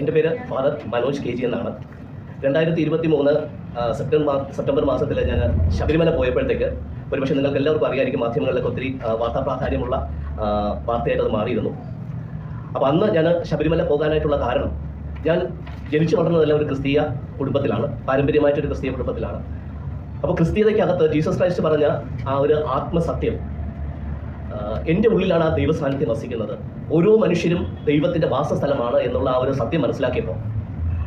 എന്റെ പേര് father Manoj K G എന്നാണ്. രണ്ടായിരത്തി ഇരുപത്തി മൂന്ന് സെപ്റ്റംബർ സെപ്റ്റംബർ മാസത്തിൽ ഞാൻ ശബരിമല പോയപ്പോഴത്തേക്ക് ഒരുപക്ഷെ നിങ്ങൾക്ക് എല്ലാവർക്കും അറിയാമായിരിക്കും മാധ്യമങ്ങളിലൊക്കെ ഒത്തിരി വാർത്താ പ്രാധാന്യമുള്ള വാർത്തയായിട്ട് അത് മാറിയിരുന്നു. അപ്പോൾ അന്ന് ഞാൻ ശബരിമല പോകാനായിട്ടുള്ള കാരണം ഞാൻ ജനിച്ചു വളർന്നതെല്ലാം ഒരു ക്രിസ്തീയ കുടുംബത്തിലാണ് പാരമ്പര്യമായിട്ടൊരു ക്രിസ്തീയ കുടുംബത്തിലാണ്. അപ്പോൾ ക്രിസ്തീയതയ്ക്കകത്ത് ജീസസ് ക്രൈസ്റ്റ് പറഞ്ഞ ആ ഒരു ആത്മസത്യം എന്റെ ഉള്ളിലാണ് ആ ദൈവസാന്നിധ്യം വസിക്കുന്നത്. ഓരോ മനുഷ്യരും ദൈവത്തിന്റെ വാസസ്ഥലമാണ് എന്നുള്ള ആ ഒരു സത്യം മനസ്സിലാക്കിയപ്പോൾ.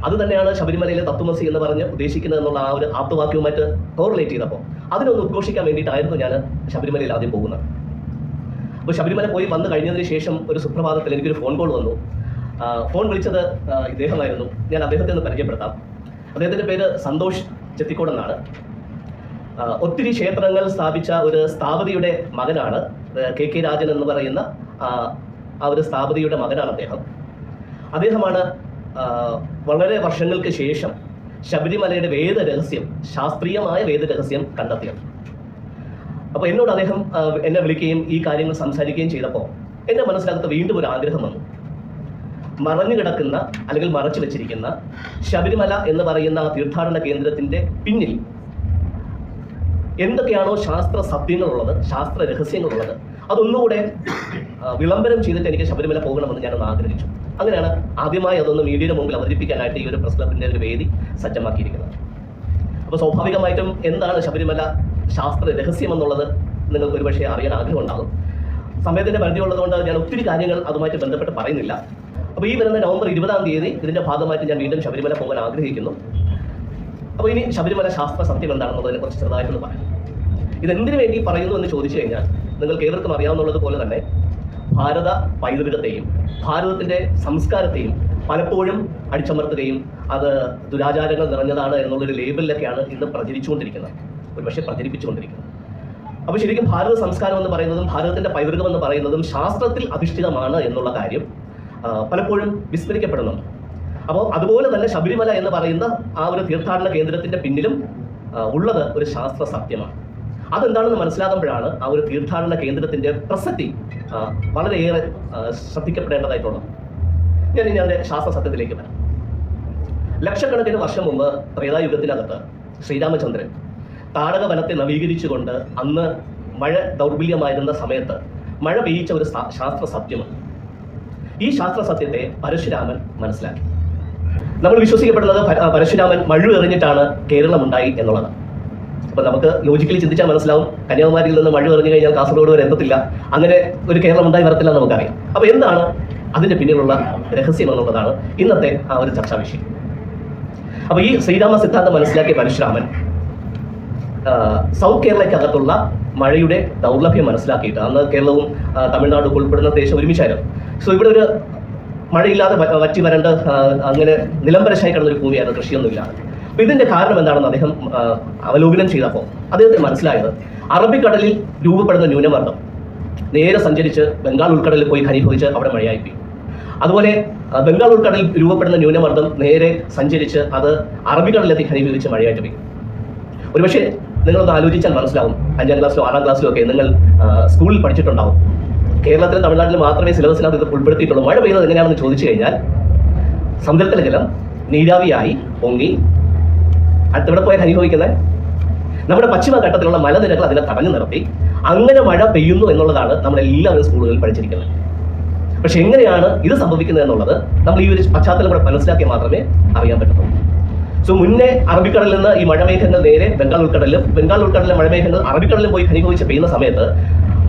അത് തന്നെയാണ് ശബരിമലയിലെ തത്വമസി എന്ന് പറഞ്ഞ് ഉദ്ദേശിക്കുന്നത് എന്നുള്ള ആ ഒരു ആപ്തവാക്യവുമായിട്ട് കോറിലേറ്റ് ചെയ്തപ്പോൾ. അതിനൊന്ന് ഉദ്ഘോഷിക്കാൻ വേണ്ടിയിട്ടായിരുന്നു ഞാൻ ശബരിമലയിൽ ആദ്യം പോകുന്നത്. അപ്പോൾ ശബരിമല പോയി വന്നു കഴിഞ്ഞതിന് ശേഷം ഒരു സുപ്രഭാതത്തിൽ എനിക്കൊരു ഫോൺ കോൾ വന്നു. ഫോൺ വിളിച്ചത് ഇദ്ദേഹമായിരുന്നു. ഞാൻ അദ്ദേഹത്തെ ഒന്ന് പരിചയപ്പെടുത്താം. അദ്ദേഹത്തിന്റെ പേര് സന്തോഷ് ചെത്തിക്കോട് എന്നാണ്. ഒത്തിരി ക്ഷേത്രങ്ങൾ സ്ഥാപിച്ച ഒരു സ്ഥാപതിയുടെ മകനാണ് കെ കെ രാജൻ എന്ന് പറയുന്ന ആ ഒരു സ്ഥാപതിയുടെ മകനാണ് അദ്ദേഹം. അദ്ദേഹമാണ് വളരെ വർഷങ്ങൾക്ക് ശേഷം ശബരിമലയുടെ വേദ രഹസ്യം ശാസ്ത്രീയമായ വേദ രഹസ്യം കണ്ടെത്തിയത്. അപ്പോൾ എന്നോട് അദ്ദേഹം എന്നെ വിളിക്കുകയും ഈ കാര്യങ്ങൾ സംസാരിക്കുകയും ചെയ്തപ്പോൾ എന്റെ മനസ്സിനകത്ത് വീണ്ടും ഒരു ആഗ്രഹം വന്നു. മറഞ്ഞു കിടക്കുന്ന അല്ലെങ്കിൽ മറച്ചു വെച്ചിരിക്കുന്ന ശബരിമല എന്ന് പറയുന്ന തീർത്ഥാടന കേന്ദ്രത്തിന്റെ പിന്നിൽ എന്തൊക്കെയാണോ ശാസ്ത്ര സത്യങ്ങളുള്ളത് ശാസ്ത്ര രഹസ്യങ്ങളുള്ളത് അതൊന്നുകൂടെ വിളംബരം ചെയ്തിട്ട് എനിക്ക് ശബരിമല പോകണമെന്ന് ഞാനൊന്ന് ആഗ്രഹിച്ചു. അങ്ങനെയാണ് ആദ്യമായി അതൊന്ന് മീഡിയയുടെ മുമ്പിൽ അവതരിപ്പിക്കാനായിട്ട് ഈ ഒരു പ്രസ് ക്ലബിന്റെ ഒരു വേദി സജ്ജമാക്കിയിരിക്കുന്നത്. അപ്പോൾ സ്വാഭാവികമായിട്ടും എന്താണ് ശബരിമല ശാസ്ത്ര രഹസ്യം എന്നുള്ളത് നിങ്ങൾക്ക് ഒരുപക്ഷെ അറിയാൻ ആഗ്രഹം ഉണ്ടാകും പരിധി ഉള്ളതുകൊണ്ട് ഞാൻ ഒത്തിരി കാര്യങ്ങൾ അതുമായിട്ട് ബന്ധപ്പെട്ട് പറയുന്നില്ല. അപ്പോൾ ഈ വരുന്ന നവംബർ ഇരുപതാം തീയതി ഇതിന്റെ ഭാഗമായിട്ട് ഞാൻ വീണ്ടും ശബരിമല പോകാൻ ആഗ്രഹിക്കുന്നു. അപ്പോൾ ഇനി ശബരിമല ശാസ്ത്ര സത്യം എന്താണെന്നുള്ളതിനെ കുറിച്ച് ചെറുതായിട്ടൊന്ന് പറയാം. ഇതെന്തിനു വേണ്ടി പറയുന്നു എന്ന് ചോദിച്ചു കഴിഞ്ഞാൽ നിങ്ങൾക്ക് ഏവർക്കും അറിയാവുന്നത് പോലെ തന്നെ ഭാരത പൈതൃകത്തെയും ഭാരതത്തിന്റെ സംസ്കാരത്തെയും പലപ്പോഴും അടിച്ചമർത്തുകയും അത് ദുരാചാരങ്ങൾ നിറഞ്ഞതാണ് എന്നുള്ളൊരു ലേബലിലൊക്കെയാണ് ഇന്ന് പ്രചരിച്ചുകൊണ്ടിരിക്കുന്നത്. ഒരുപക്ഷെ പ്രചരിപ്പിച്ചുകൊണ്ടിരിക്കുന്നത്. അപ്പോൾ ശരിക്കും ഭാരത സംസ്കാരം എന്ന് പറയുന്നതും ഭാരതത്തിന്റെ പൈതൃകം എന്ന് പറയുന്നതും ശാസ്ത്രത്തിൽ അധിഷ്ഠിതമാണ് എന്നുള്ള കാര്യം പലപ്പോഴും വിസ്മരിക്കപ്പെടുന്നുണ്ട്. അപ്പോൾ അതുപോലെ തന്നെ ശബരിമല എന്ന് പറയുന്ന ആ ഒരു തീർത്ഥാടന കേന്ദ്രത്തിന്റെ പിന്നിലും ഉള്ളത് ഒരു ശാസ്ത്ര സത്യമാണ് അതെന്താണെന്ന് മനസ്സിലാകുമ്പോഴാണ് ആ ഒരു തീർത്ഥാടന കേന്ദ്രത്തിന്റെ പ്രസക്തി വളരെയേറെ ശ്രദ്ധിക്കപ്പെടേണ്ടതായിട്ടുള്ളത്. ഞാൻ ഇനി അതിന്റെ ശാസ്ത്ര സത്യത്തിലേക്ക് വരാം. ലക്ഷക്കണക്കിന് വർഷം മുമ്പ് ത്രേതായുഗത്തിനകത്ത് ശ്രീരാമചന്ദ്രൻ താടക വനത്തെ നവീകരിച്ചുകൊണ്ട് അന്ന് മഴ ദൗർബല്യമായിരുന്ന സമയത്ത് മഴ പെയ്യിച്ച ഒരു ശാസ്ത്ര സത്യമാണ് ഈ ശാസ്ത്ര സത്യത്തെ പരശുരാമൻ മനസ്സിലാക്കി. നമ്മൾ വിശ്വസിക്കപ്പെടുന്നത് പരശുരാമൻ മഴ എറിഞ്ഞിട്ടാണ് കേരളം ഉണ്ടായി എന്നുള്ളത് അപ്പൊ നമുക്ക് ലോജിക്കലി ചിന്തിച്ചാൽ മനസ്സിലാവും കന്യാകുമാരിയിൽ നിന്ന് മഴ എറിഞ്ഞു കഴിഞ്ഞാൽ കാസർഗോഡ് വരെ എത്തത്തില്ല. അങ്ങനെ ഒരു കേരളം ഉണ്ടായി വരത്തില്ല നമുക്കറിയാം. അപ്പൊ എന്താണ്? അതിന്റെ പിന്നിലുള്ള രഹസ്യം എന്നുള്ളതാണ് ഇന്നത്തെ ആ ഒരു ചർച്ചാ വിഷയം. അപ്പൊ ഈ ശ്രീരാമ സിദ്ധാന്തം മനസ്സിലാക്കിയ പരശുരാമൻ സൗത്ത് കേരളയ്ക്കകത്തുള്ള മഴയുടെ ദൗർലഭ്യം മനസ്സിലാക്കിയിട്ട് അന്ന് കേരളവും തമിഴ്നാടും ഉൾപ്പെടുന്ന ദേശം ഒരുമിച്ചായിരുന്നു. സോ ഇവിടെ ഒരു മഴയില്ലാതെ വറ്റി വരണ്ട് അങ്ങനെ നിലംബരശായി കിടന്നൊരു ഭൂമിയായിരുന്നു കൃഷിയൊന്നുമില്ല അപ്പൊ ഇതിന്റെ കാരണം എന്താണെന്ന് അദ്ദേഹം അവലോകനം ചെയ്തപ്പോൾ അദ്ദേഹത്തിന് മനസ്സിലായത് അറബിക്കടലിൽ രൂപപ്പെടുന്ന ന്യൂനമർദ്ദം. നേരെ സഞ്ചരിച്ച് ബംഗാൾ ഉൾക്കടലിൽ പോയി ഖനീഭവിച്ച് അവിടെ മഴയായി പെയ്യും അതുപോലെ ബംഗാൾ ഉൾക്കടലിൽ രൂപപ്പെടുന്ന ന്യൂനമർദ്ദം നേരെ സഞ്ചരിച്ച് അത് അറബിക്കടലിലെത്തി ഖനീഭവിച്ച് മഴയായിട്ട് പെയ്യും. ഒരുപക്ഷെ നിങ്ങളൊന്ന് ആലോചിച്ചാൽ മനസ്സിലാവും അഞ്ചാം ക്ലാസ്സിലോ ആറാം ക്ലാസ്സിലോ ഒക്കെ നിങ്ങൾ സ്കൂളിൽ പഠിച്ചിട്ടുണ്ടാവും. കേരളത്തിലും തമിഴ്നാട്ടിലും മാത്രമേ സിലബസിനകത്ത് ഇത് ഉൾപ്പെടുത്തിയിട്ടുള്ളൂ. മഴ പെയ്യുന്നത് എങ്ങനെയാണെന്ന് ചോദിച്ചു കഴിഞ്ഞാൽ സമുദ്രത്തിലെ ജലം നീരാവിയായി പൊങ്ങി അടുത്തിവിടെ പോയാൽ അനുഭവിക്കുന്നത് നമ്മുടെ പശ്ചിമഘട്ടത്തിലുള്ള മലനിരകൾ അതിനെ തടഞ്ഞു നിർത്തി. അങ്ങനെ മഴ പെയ്യുന്നു എന്നുള്ളതാണ് നമ്മൾ എല്ലാവരും സ്കൂളുകളിൽ പഠിച്ചിരിക്കുന്നത്. പക്ഷെ എങ്ങനെയാണ് ഇത് സംഭവിക്കുന്നത് എന്നുള്ളത് നമ്മൾ ഈ ഒരു പശ്ചാത്തലം കൂടെ മനസ്സിലാക്കി മാത്രമേ അറിയാൻ പറ്റത്തുള്ളൂ. സോ മുന്നേ അറബിക്കടലിൽ നിന്ന് ഈ മഴമേഘങ്ങൾ നേരെ ബംഗാൾ ഉൾക്കടലിലും ബംഗാൾ ഉൾക്കടലിലെ മഴമേഘങ്ങൾ അറബിക്കടലിൽ പോയി ഖനികോവിച്ച് പെയ്യുന്ന സമയത്ത്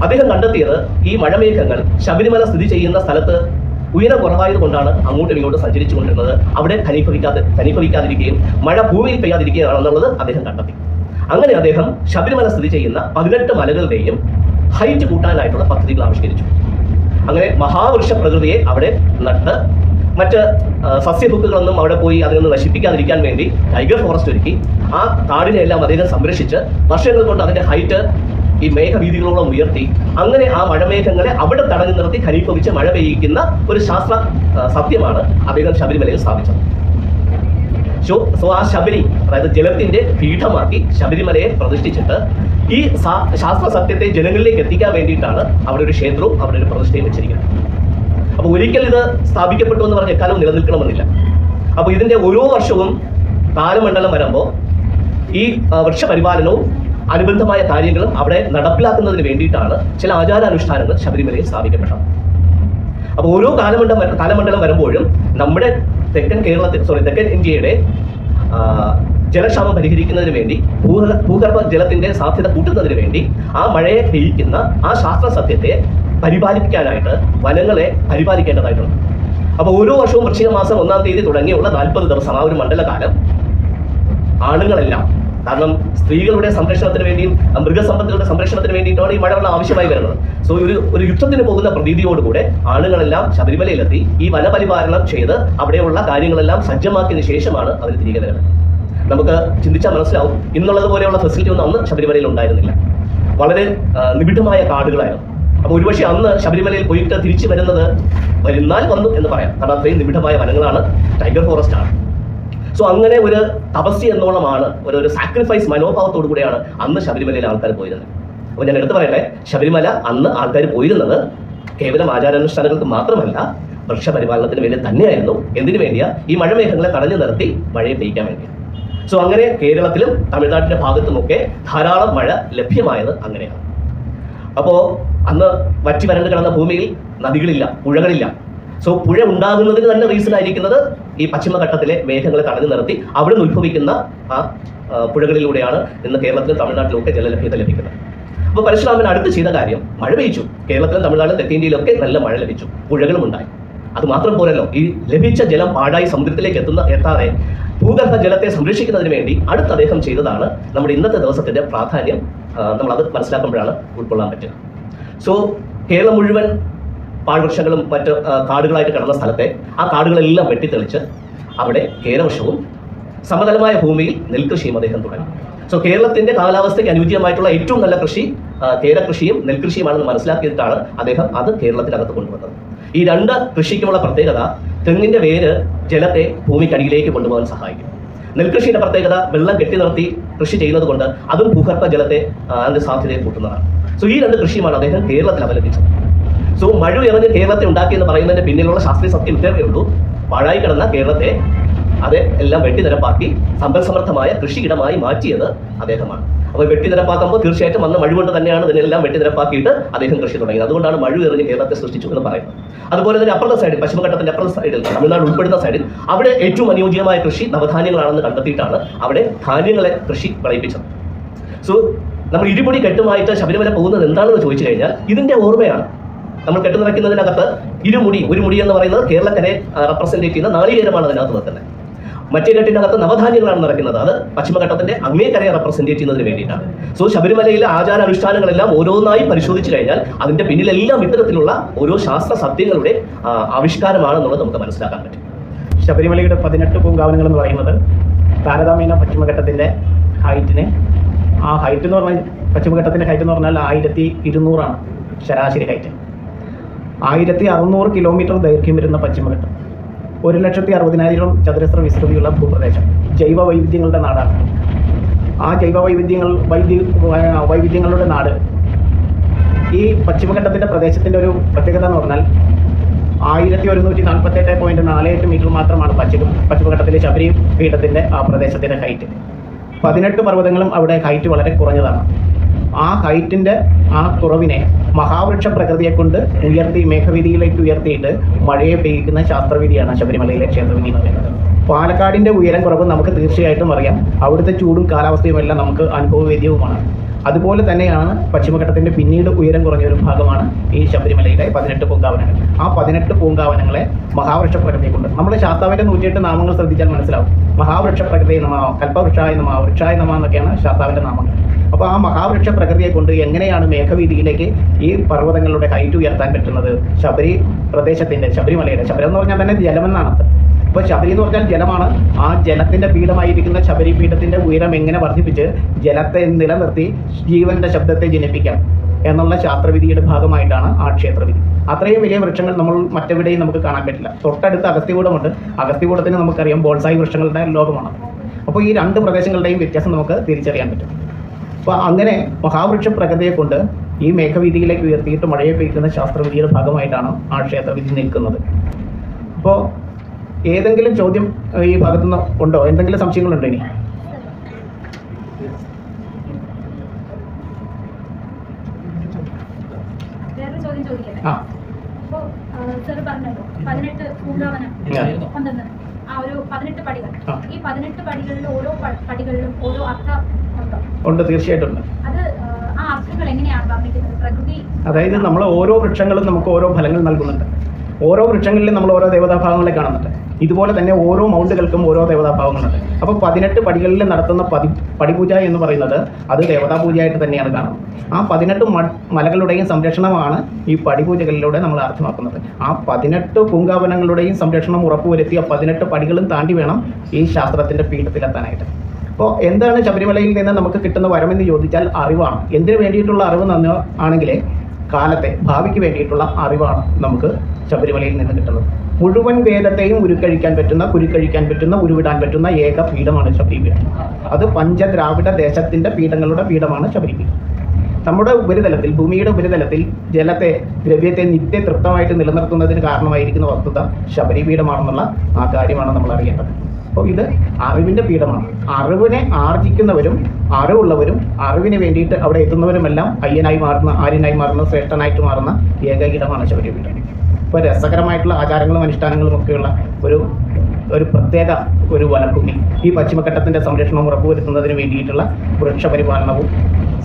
അദ്ദേഹം കണ്ടെത്തിയത് ഈ മഴമേഘങ്ങൾ ശബരിമല സ്ഥിതി ചെയ്യുന്ന സ്ഥലത്ത് ഉയരം കുറവായത് കൊണ്ടാണ് അങ്ങോട്ടും ഇങ്ങോട്ടും സഞ്ചരിച്ചു കൊണ്ടിരുന്നത്. അവിടെ ഖനീഭവിക്കാതെ ഖനീഭവിക്കാതിരിക്കുകയും മഴ ഭൂമിയിൽ പെയ്യാതിരിക്കുകയാണെന്നുള്ളത് അദ്ദേഹം കണ്ടെത്തി. അങ്ങനെ അദ്ദേഹം ശബരിമല സ്ഥിതി ചെയ്യുന്ന പതിനെട്ട് മലകളുടെയും ഹൈറ്റ് കൂട്ടാനായിട്ടുള്ള പദ്ധതികൾ ആവിഷ്കരിച്ചു. അങ്ങനെ മഹാവൃക്ഷ പ്രകൃതിയെ അവിടെ നട്ട് മറ്റ് സസ്യഭുക്കുകളൊന്നും അവിടെ പോയി അതിനൊന്ന് നശിപ്പിക്കാതിരിക്കാൻ വേണ്ടി ടൈഗർ ഫോറസ്റ്റ് ഒരുക്കി ആ കാടിനെ എല്ലാം അദ്ദേഹം സംരക്ഷിച്ച് വർഷങ്ങൾ കൊണ്ട് അതിന്റെ ഹൈറ്റ് ഈ മേഘവീതികളോളം ഉയർത്തി അങ്ങനെ ആ മഴമേഘങ്ങളെ അവിടെ തടഞ്ഞു നിർത്തി ഖനീഭവിച്ച് മഴ പെയ്യിക്കുന്ന ഒരു ശാസ്ത്ര സത്യമാണ് അദ്ദേഹം ശബരിമലയിൽ സ്ഥാപിച്ചത്. സോ സോ ആ ശബരി അതായത് ജലത്തിന്റെ പീഠമാക്കി ശബരിമലയെ പ്രതിഷ്ഠിച്ചിട്ട് ഈ ശാസ്ത്ര സത്യത്തെ ജനങ്ങളിലേക്ക് എത്തിക്കാൻ വേണ്ടിയിട്ടാണ് അവിടെ ഒരു ക്ഷേത്രവും അവിടെ ഒരു പ്രതിഷ്ഠയും വെച്ചിരിക്കുന്നത്. അപ്പൊ ഒരിക്കൽ ഇത് സ്ഥാപിക്കപ്പെട്ടു എന്ന് പറഞ്ഞ എക്കാലം നിലനിൽക്കണമെന്നില്ല. അപ്പോൾ ഇതിന്റെ ഓരോ വർഷവും കാലമണ്ഡലം വരുമ്പോൾ ഈ വൃക്ഷപരിപാലനവും അനുബന്ധമായ കാര്യങ്ങളും അവിടെ നടപ്പിലാക്കുന്നതിന് വേണ്ടിയിട്ടാണ് ചില ആചാരാനുഷ്ഠാനങ്ങൾ ശബരിമലയിൽ സ്ഥാപിക്കപ്പെട്ടത്. അപ്പോൾ ഓരോ കാലമണ്ഡം കാലമണ്ഡലം വരുമ്പോഴും നമ്മുടെ തെക്കൻ കേരളത്തിൽ സോറി തെക്കൻ ഇന്ത്യയുടെ ജലക്ഷാമം പരിഹരിക്കുന്നതിന് വേണ്ടി ഭൂഗർഭ ജലത്തിന്റെ സാധ്യത കൂട്ടുന്നതിന് വേണ്ടി ആ മഴയെ പെയ്യിക്കുന്ന ആ ശാസ്ത്ര സത്യത്തെ പരിപാലിക്കാനായിട്ട് വനങ്ങളെ പരിപാലിക്കേണ്ടതായിട്ടുണ്ട്. അപ്പോൾ ഓരോ വർഷവും വൃശ്ചിക മാസം ഒന്നാം തീയതി തുടങ്ങിയുള്ള നാൽപ്പത് ദിവസം ആ ഒരു മണ്ഡലകാലം ആണുങ്ങളെല്ലാം കാരണം സ്ത്രീകളുടെ സംരക്ഷണത്തിന് വേണ്ടിയും മൃഗസമ്പത്തുകളുടെ സംരക്ഷണത്തിന് വേണ്ടിയിട്ടാണ് ഈ മഴവെള്ളം ആവശ്യമായി വരുന്നത്. സോ ഒരു ഒരു യുദ്ധത്തിന് പോകുന്ന പ്രതീതിയോടുകൂടെ ആളുകളെല്ലാം ശബരിമലയിലെത്തി ഈ വനപരിപാലനം ചെയ്ത് അവിടെയുള്ള കാര്യങ്ങളെല്ലാം സജ്ജമാക്കിയതിനു ശേഷമാണ് അവർ തിരികെ വരുന്നത് നമുക്ക് ചിന്തിച്ചാൽ മനസ്സിലാവും ഇന്നുള്ളത് പോലെയുള്ള ഫെസിലിറ്റി ഒന്നും അന്ന് ശബരിമലയിൽ ഉണ്ടായിരുന്നില്ല. വളരെ നിബിഡമായ കാടുകളായിരുന്നു. അപ്പോൾ ഒരുപക്ഷെ അന്ന് ശബരിമലയിൽ പോയിട്ട് തിരിച്ചു വരുന്നത് വരുന്നാൽ വന്നു എന്ന് പറയാം. കാരണം അത്രയും നിബിഡമായ വനങ്ങളാണ്. ടൈഗർ ഫോറസ്റ്റ് ആണ് സോ അങ്ങനെ ഒരു തപസ്യ എന്നോണമാണ് ഒരു ഒരു സാക്രിഫൈസ് മനോഭാവത്തോടു കൂടിയാണ് അന്ന് ശബരിമലയിൽ ആൾക്കാർ പോയിരുന്നത്. അപ്പോൾ ഞാൻ എടുത്തു പറയട്ടെ ശബരിമല അന്ന് ആൾക്കാർ പോയിരുന്നത് കേവലം ആചാരാനുഷ്ഠാനങ്ങൾക്ക് മാത്രമല്ല വൃക്ഷപരിപാലനത്തിന് വേണ്ടി തന്നെയായിരുന്നു. എന്തിനു വേണ്ടിയാ? ഈ മഴമേഘങ്ങളെ തടഞ്ഞു നിർത്തി മഴയെ പെയ്യ്ക്കാൻ വേണ്ടി സോ അങ്ങനെ കേരളത്തിലും തമിഴ്നാട്ടിന്റെ ഭാഗത്തുമൊക്കെ ധാരാളം മഴ ലഭ്യമായത് അങ്ങനെയാണ്. അപ്പോൾ അന്ന് വറ്റി വരണ്ട് കിടന്ന ഭൂമിയിൽ നദികളില്ല പുഴകളില്ല സോ പുഴ ഉണ്ടാകുന്നതിന് തന്നെ റീസൺ ആയിരിക്കുന്നത് ഈ പശ്ചിമഘട്ടത്തിലെ മേഘങ്ങളെ തടഞ്ഞു നിർത്തി അവിടെ നിന്ന് ഉത്ഭവിക്കുന്ന ആ പുഴകളിലൂടെയാണ് ഇന്ന് കേരളത്തിലും തമിഴ്നാട്ടിലും ഒക്കെ ജലലഭ്യത ലഭിക്കുന്നത്. അപ്പോൾ പരശുരാമൻ അടുത്ത് ചെയ്ത കാര്യം മഴ പെയ്ച്ചു. കേരളത്തിലും തമിഴ്നാട്ടിലും തെക്കേന്ത്യയിലൊക്കെ നല്ല മഴ ലഭിച്ചു. പുഴകളും ഉണ്ടായി. അത് മാത്രം പോരല്ലോ. ഈ ലഭിച്ച ജലം പാഴായി സമുദ്രത്തിലേക്ക് എത്തുന്ന എത്താതെ ഭൂഗർഭ ജലത്തെ സംരക്ഷിക്കുന്നതിന് വേണ്ടി അടുത്ത് അദ്ദേഹം ചെയ്തതാണ് നമ്മുടെ ഇന്നത്തെ ദിവസത്തിന്റെ പ്രാധാന്യം. നമ്മൾ അത് മനസ്സിലാക്കുമ്പോഴാണ് ഉൾക്കൊള്ളാൻ പറ്റുക. സോ കേരളം മുഴുവൻ പാഴ്വൃക്ഷങ്ങളും മറ്റ് കാടുകളായിട്ട് കിടന്ന സ്ഥലത്തെ ആ കാടുകളെല്ലാം വെട്ടിത്തെളിച്ച് അവിടെ കേരവർഷവും സമതലമായ ഭൂമിയിൽ നെൽകൃഷിയും അദ്ദേഹം തുടങ്ങി. സോ കേരളത്തിന്റെ കാലാവസ്ഥയ്ക്ക് അനുയോജ്യമായിട്ടുള്ള ഏറ്റവും നല്ല കൃഷി കേരകൃഷിയും നെൽകൃഷിയുമാണെന്ന് മനസ്സിലാക്കിയിട്ടാണ് അദ്ദേഹം അത് കേരളത്തിനകത്ത് കൊണ്ടുവന്നത്. ഈ രണ്ട് കൃഷിക്കുമുള്ള പ്രത്യേകത തെങ്ങിന്റെ വേര് ജലത്തെ ഭൂമിക്കടിയിലേക്ക് കൊണ്ടുപോകാൻ സഹായിക്കും. നെൽകൃഷിയുടെ പ്രത്യേകത വെള്ളം കെട്ടി നിർത്തി കൃഷി ചെയ്യുന്നത് കൊണ്ട് അതും ഭൂഗർഭ ജലത്തെ അതിന്റെ സാധ്യതയെ കൂട്ടുന്നതാണ്. സോ ഈ രണ്ട് കൃഷിയുമാണ് അദ്ദേഹം കേരളത്തിൽ അവലംബിച്ചത്. സോ മഴ ഇറങ്ങി കേരളത്തെ ഉണ്ടാക്കി എന്ന് പറയുന്നതിന്റെ പിന്നിലുള്ള ശാസ്ത്രീയ സത്യം ഇത്രയേ ഉള്ളൂ. പാഴായി കിടന്ന കേരളത്തെ അത് എല്ലാം വെട്ടിനിരപ്പാക്കി സമ്പൽ സമൃദ്ധമായ കൃഷിയിടമായി മാറ്റിയത് അദ്ദേഹമാണ്. അപ്പോൾ വെട്ടിനിരപ്പാക്കുമ്പോൾ തീർച്ചയായിട്ടും വന്ന മഴ കൊണ്ട് തന്നെയാണ് ഇതിനെല്ലാം വെട്ടിനിരപ്പാക്കിയിട്ട് അദ്ദേഹം കൃഷി തുടങ്ങിയത്. അതുകൊണ്ടാണ് മഴ എറിഞ്ഞ് കേരളത്തെ സൃഷ്ടിച്ചു എന്ന് പറയുന്നത്. അതുപോലെ തന്നെ അപ്പുറത്തെ സൈഡിൽ പശ്ചിമഘട്ടത്തിന്റെ അപ്പുറത്തെ സൈഡിൽ തമിഴ്നാട് ഉൾപ്പെടുന്ന സൈഡിൽ അവിടെ ഏറ്റവും അനുയോജ്യമായ കൃഷി നവധാന്യങ്ങളാണെന്ന് കണ്ടെത്തിയിട്ടാണ് അവിടെ ധാന്യങ്ങളെ കൃഷി വിളയിപ്പിച്ചത്. സോ നമ്മൾ ഇരുമുടി കെട്ടുമായിട്ട് ശബരിമല പോകുന്നത് എന്താണെന്ന് ചോദിച്ചു കഴിഞ്ഞാൽ ഇതിന്റെ ഓർമ്മയാണ്. നമ്മൾ കെട്ടു നിറയ്ക്കുന്നതിനകത്ത് ഇരുമുടി. ഒരു മുടി എന്ന് പറയുന്നത് കേരളക്കരെ റെപ്രസെന്റ് ചെയ്യുന്ന നാളികേരമാണ് അതിനകത്ത് നിൽക്കുന്നത് മറ്റേ കെട്ടിനകത്ത് നവധാന്യങ്ങളാണ് നിറയ്ക്കുന്നത്. അത് പശ്ചിമഘട്ടത്തിന്റെ അങ്ങേക്കരയെ റെപ്രസെന്റ് ചെയ്യുന്നതിന് വേണ്ടിയിട്ടാണ്. സോ ശബരിമലയിലെ ആചാരാനുഷ്ഠാനങ്ങളെല്ലാം ഓരോന്നായി പരിശോധിച്ചു കഴിഞ്ഞാൽ അതിന്റെ പിന്നിലെല്ലാം ഇത്തരത്തിലുള്ള ഓരോ ശാസ്ത്ര സത്യങ്ങളുടെ ആവിഷ്കാരമാണെന്നുള്ളത് നമുക്ക് മനസ്സിലാക്കാൻ പറ്റും. ശബരിമലയുടെ പതിനെട്ട് പൂങ്കാവനങ്ങൾ എന്ന് പറയുന്നത് താരതമ്യേന പശ്ചിമഘട്ടത്തിന്റെ ഹൈറ്റിന് ആ ഹൈറ്റ് എന്ന് പറഞ്ഞാൽ പശ്ചിമഘട്ടത്തിന്റെ ഹൈറ്റ് എന്ന് പറഞ്ഞാൽ ആയിരത്തി ഇരുന്നൂറാണ് ശരാശരി ഹൈറ്റ്. ആയിരത്തി അറുന്നൂറ് കിലോമീറ്റർ ദൈർഘ്യം വരുന്ന പശ്ചിമഘട്ടം. ഒരു ലക്ഷത്തി അറുപതിനായിരം ചതുരശ്ര വിസ്തൃതിയുള്ള ഭൂപ്രദേശം. ജൈവ വൈവിധ്യങ്ങളുടെ നാടാണ്. ആ ജൈവ വൈവിധ്യങ്ങൾ വൈദ്യ വൈവിധ്യങ്ങളുടെ നാട്. ഈ പശ്ചിമഘട്ടത്തിന്റെ പ്രദേശത്തിന്റെ ഒരു പ്രത്യേകത എന്ന് പറഞ്ഞാൽ ആയിരത്തി ഒരുന്നൂറ്റി നാൽപ്പത്തെട്ട് പോയിന്റ് നാല് എട്ട് മീറ്റർ മാത്രമാണ് പശ്ചിമ പശ്ചിമഘട്ടത്തിലെ ശബരി പീഠത്തിന്റെ ആ പ്രദേശത്തിന്റെ ഹൈറ്റ് പതിനെട്ട് പർവതങ്ങളും അവിടെ ഹൈറ്റ് വളരെ കുറഞ്ഞതാണ്. ആ ഹൈറ്റിന്റെ ആ കുറവിനെ മഹാവൃക്ഷ പ്രകൃതിയെ കൊണ്ട് ഉയർത്തി മേഘവിധിയിലേക്ക് ഉയർത്തിയിട്ട് മഴയെ പെയ്യിക്കുന്ന ശാസ്ത്രവിധിയാണ് ശബരിമലയിലെ ക്ഷേത്രവിധി എന്ന് പറയുന്നത്. പാലക്കാടിന്റെ ഉയരം കുറവ് നമുക്ക് തീർച്ചയായിട്ടും അറിയാം. അവിടുത്തെ ചൂടും കാലാവസ്ഥയും എല്ലാം നമുക്ക് അനുഭവവേദ്യവുമാണ്. അതുപോലെ തന്നെയാണ് പശ്ചിമഘട്ടത്തിന്റെ പിന്നീട് ഉയരം കുറഞ്ഞ ഒരു ഭാഗമാണ് ഈ ശബരിമലയിലെ പതിനെട്ട് പൂങ്കാവനങ്ങൾ ആ പതിനെട്ട് പൂങ്കാവനങ്ങളെ മഹാവൃക്ഷ പ്രകൃതിയെ കൊണ്ട് നമ്മുടെ ശാസ്താവിന്റെ നൂറ്റിയെട്ട് നാമങ്ങൾ ശ്രദ്ധിച്ചാൽ മനസ്സിലാവും. മഹാവൃക്ഷ പ്രകൃതി നമ കൽപ്പവൃക്ഷായ നമ വൃക്ഷായ നമ എന്നൊക്കെയാണ് ശാസ്താവിന്റെ നാമങ്ങൾ. അപ്പോൾ ആ മഹാവൃക്ഷ പ്രകൃതിയെ കൊണ്ട് എങ്ങനെയാണ് മേഘവീതിയിലേക്ക് ഈ പർവതങ്ങളുടെ ഹൈറ്റ് ഉയർത്താൻ പറ്റുന്നത്? ശബരി പ്രദേശത്തിന്റെ ശബരിമലയുടെ. ശബരി എന്ന് പറഞ്ഞാൽ തന്നെ ജലമെന്നാണ് അർത്ഥം ഇപ്പോൾ ശബരി എന്ന് പറഞ്ഞാൽ ജലമാണ്. ആ ജലത്തിന്റെ പീഠമായിരിക്കുന്ന ശബരി പീഠത്തിന്റെ ഉയരം എങ്ങനെ വർദ്ധിപ്പിച്ച് ജലത്തെ നിലനിർത്തി ജീവന്റെ ശബ്ദത്തെ ജനിപ്പിക്കാം എന്നുള്ള ശാസ്ത്രവിധിയുടെ ഭാഗമായിട്ടാണ് ആ ക്ഷേത്രവിധി. അത്രയും വലിയ വൃക്ഷങ്ങൾ നമ്മൾ മറ്റെവിടെയും നമുക്ക് കാണാൻ പറ്റില്ല. തൊട്ടടുത്ത് അഗസ്തികൂടമുണ്ട് അഗസ്തികൂടത്തിന് നമുക്കറിയാം ബോൾസായി വൃക്ഷങ്ങളുടെ ലോകമാണ്. അപ്പോൾ ഈ രണ്ട് പ്രദേശങ്ങളുടെയും വ്യത്യാസം നമുക്ക് തിരിച്ചറിയാൻ പറ്റും. അപ്പോൾ അങ്ങനെ മഹാവൃക്ഷ പ്രകൃതിയെ കൊണ്ട് ഈ മേഘവീതിയിലേക്ക് ഉയർത്തിയിട്ട് മഴയെ പെയ്ക്കുന്ന ശാസ്ത്രവിധിയുടെ ഭാഗമായിട്ടാണ് ആ ക്ഷേത്രവിധി നിൽക്കുന്നത്. അപ്പോൾ ഏതെങ്കിലും ചോദ്യം ഈ ഈ ഭാഗത്തുനിന്ന് ഉണ്ടോ? എന്തെങ്കിലും സംശയങ്ങളുണ്ടോ ഇനി? ആ. സാർ പറഞ്ഞല്ലോ പതിനെട്ട് പൂങ്കാവനം ആ. ഒരു പതിനെട്ട് പടികൾ. ഈ പതിനെട്ട് പടികളിൽ ഓരോ പടികളിലും ഓരോ അർത്ഥം ഉണ്ടോ? തീർച്ചയായിട്ടും അത് ആ, ആ അർത്ഥങ്ങൾ എങ്ങനെയാണ് വർണിക്കുന്നത്? പ്രകൃതി അതായത് നമ്മൾ ഓരോ വൃക്ഷങ്ങളും നമുക്ക് ഓരോ ഫലങ്ങൾ നൽകുന്നുണ്ട്. ഓരോ വൃക്ഷങ്ങളിലും നമ്മൾ ഓരോ ദേവതാഭാഗങ്ങളെ കാണുന്നുണ്ട്. ഇതുപോലെ തന്നെ ഓരോ മൗണ്ടുകൾക്കും ഓരോ ദേവതാഭാവങ്ങളുണ്ട്. അപ്പോൾ പതിനെട്ട് പടികളിൽ നടത്തുന്ന പതി പടിപൂജ എന്ന് പറയുന്നത് അത് ദേവതാപൂജയായിട്ട് തന്നെയാണ് കാണുന്നത്. ആ പതിനെട്ട് മലകളുടെയും സംരക്ഷണമാണ് ഈ പടിപൂജകളിലൂടെ നമ്മൾ അർത്ഥമാക്കുന്നത്. ആ പതിനെട്ട് പൂങ്കാവനങ്ങളുടെയും സംരക്ഷണം ഉറപ്പുവരുത്തിയ പതിനെട്ട് പടികളും താണ്ടി വേണം ഈ ശാസ്ത്രത്തിന്റെ പീഠത്തിലെത്താനായിട്ട്. അപ്പോൾ എന്താണ് ശബരിമലയിൽ നിന്ന് നമുക്ക് കിട്ടുന്ന വരമെന്ന് ചോദിച്ചാൽ അറിവാണ്. എന്തിനു വേണ്ടിയിട്ടുള്ള അറിവ് നന്ന് ആണെങ്കിൽ കാലത്തെ ഭാവിക്ക് വേണ്ടിയിട്ടുള്ള അറിവാണ് നമുക്ക് ശബരിമലയിൽ നിന്ന് കിട്ടുന്നത്. മുഴുവൻ വേദത്തെയും ഉരുക്കഴിക്കാൻ പറ്റുന്ന കുരുക്കഴിക്കാൻ പറ്റുന്ന ഉരുവിടാൻ പറ്റുന്ന ഏക പീഠമാണ് ശബരിപീഠം. അത് പഞ്ചദ്രാവിഡ ദേശത്തിന്റെ പീഠങ്ങളുടെ പീഠമാണ് ശബരിപീഠം. നമ്മുടെ ഉപരിതലത്തിൽ ഭൂമിയുടെ ഉപരിതലത്തിൽ ജലത്തെ ദ്രവ്യത്തെ നിത്യ തൃപ്തമായിട്ട് നിലനിർത്തുന്നതിന് കാരണമായിരിക്കുന്ന വസ്തുത ശബരിപീഠമാണെന്നുള്ള ആ കാര്യമാണ് നമ്മൾ അറിയേണ്ടത്. അപ്പോൾ ഇത് അറിവിന്റെ പീഠമാണ്. അറിവിനെ ആർജിക്കുന്നവരും അറിവുള്ളവരും അറിവിന് വേണ്ടിയിട്ട് അവിടെ എത്തുന്നവരുമെല്ലാം അയ്യനായി മാറുന്ന ആര്യനായി മാറുന്ന ശ്രേഷ്ഠനായിട്ട് മാറുന്ന ഏക ശബരിപീഠം. ഇപ്പോൾ രസകരമായിട്ടുള്ള ആചാരങ്ങളും അനുഷ്ഠാനങ്ങളും ഒക്കെയുള്ള ഒരു ഒരു പ്രത്യേക ഒരു വനഭൂമി. ഈ പശ്ചിമഘട്ടത്തിന്റെ സംരക്ഷണം ഉറപ്പുവരുത്തുന്നതിന് വേണ്ടിയിട്ടുള്ള വൃക്ഷപരിപാലനവും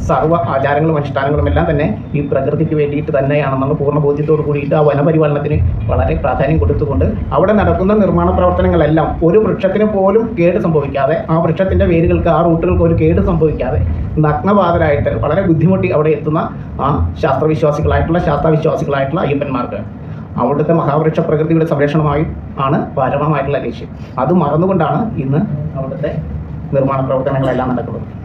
സർവ ആചാരങ്ങളും അനുഷ്ഠാനങ്ങളും എല്ലാം തന്നെ ഈ പ്രകൃതിക്ക് വേണ്ടിയിട്ട് തന്നെയാണെന്നുള്ള പൂർണ ബോധ്യത്തോട് കൂടിയിട്ട് ആ വനപരിപാലനത്തിന് വളരെ പ്രാധാന്യം കൊടുത്തുകൊണ്ട് അവിടെ നടക്കുന്ന നിർമ്മാണ പ്രവർത്തനങ്ങളെല്ലാം ഒരു വൃക്ഷത്തിന് പോലും കേട് സംഭവിക്കാതെ ആ വൃക്ഷത്തിന്റെ വേരുകൾക്ക് ആ റൂട്ടുകൾക്ക് ഒരു കേട് സംഭവിക്കാതെ നഗ്നപാതരായിട്ട് വളരെ ബുദ്ധിമുട്ടി അവിടെ എത്തുന്ന ആ ശാസ്ത്രവിശ്വാസികളായിട്ടുള്ള ശാസ്ത്രവിശ്വാസികളായിട്ടുള്ള അയ്യപ്പന്മാർക്ക്. അവിടുത്തെ മഹാവൃക്ഷ പ്രകൃതിയുടെ സംരക്ഷണമായി ആണ് പരമമായിട്ടുള്ള ലക്ഷ്യം അത് മറന്നുകൊണ്ടാണ് ഇന്ന് അവിടുത്തെ നിർമ്മാണ പ്രവർത്തനങ്ങളെല്ലാം നടക്കുന്നത്.